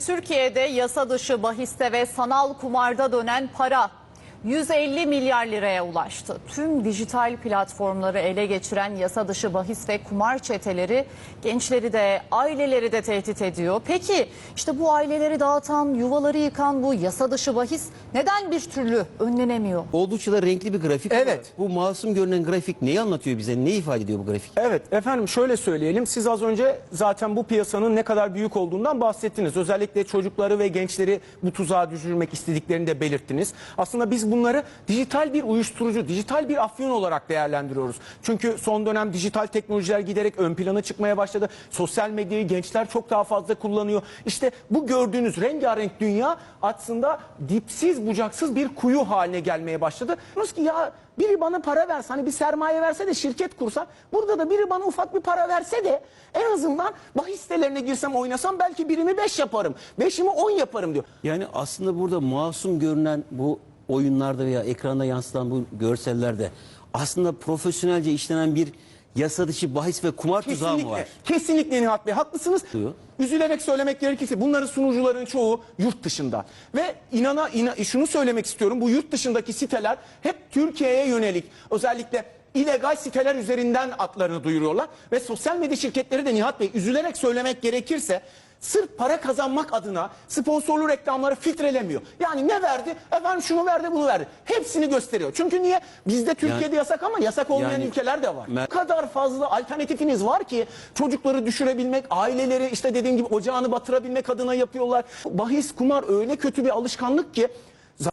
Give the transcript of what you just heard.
Türkiye'de yasa dışı bahiste ve sanal kumarda dönen para 150 milyar liraya ulaştı. Tüm dijital platformları ele geçiren yasa dışı bahis ve kumar çeteleri gençleri de aileleri de tehdit ediyor. Peki işte bu aileleri dağıtan, yuvaları yıkan bu yasa dışı bahis neden bir türlü önlenemiyor? Oldukça da renkli bir grafik. Evet. var. Bu masum görünen grafik neyi anlatıyor bize? Ne ifade ediyor bu grafik? Evet efendim şöyle söyleyelim. Siz az önce zaten bu piyasanın ne kadar büyük olduğundan bahsettiniz. Özellikle çocukları ve gençleri bu tuzağa düşürmek istediklerini de belirttiniz. Aslında biz bunları dijital bir uyuşturucu, dijital bir afyon olarak değerlendiriyoruz. Çünkü son dönem dijital teknolojiler giderek ön plana çıkmaya başladı. Sosyal medyayı gençler çok daha fazla kullanıyor. İşte bu gördüğünüz rengarenk dünya aslında dipsiz bucaksız bir kuyu haline gelmeye başladı. Diyoruz ki ya biri bana para verse hani bir sermaye verse de şirket kursa burada da biri bana ufak bir para verse de en azından bahis sitelerine girsem oynasam belki birimi 5 yaparım. Beşimi 10 yaparım diyor. Yani aslında burada masum görünen bu oyunlarda veya ekranda yansıtan bu görsellerde aslında profesyonelce işlenen bir yasa dışı bahis ve kumar tuzağı mı var? kesinlikle Nihat Bey haklısınız. Diyor. Üzülerek söylemek gerekirse bunların sunucuların çoğu yurt dışında. Ve inana, ina, şunu söylemek istiyorum bu yurt dışındaki siteler hep Türkiye'ye yönelik özellikle illegal siteler üzerinden adlarını duyuruyorlar. Ve sosyal medya şirketleri de Nihat Bey üzülerek söylemek gerekirse sırf para kazanmak adına sponsorlu reklamları filtrelemiyor. Yani ne verdi? Efendim şunu verdi bunu verdi. Hepsini gösteriyor. Çünkü niye? Bizde Türkiye'de yasak ama yasak olmayan Yani- ülkeler de var. O kadar fazla alternatifiniz var ki çocukları düşürebilmek, aileleri işte dediğim gibi ocağını batırabilmek adına yapıyorlar. Bahis, kumar öyle kötü bir alışkanlık ki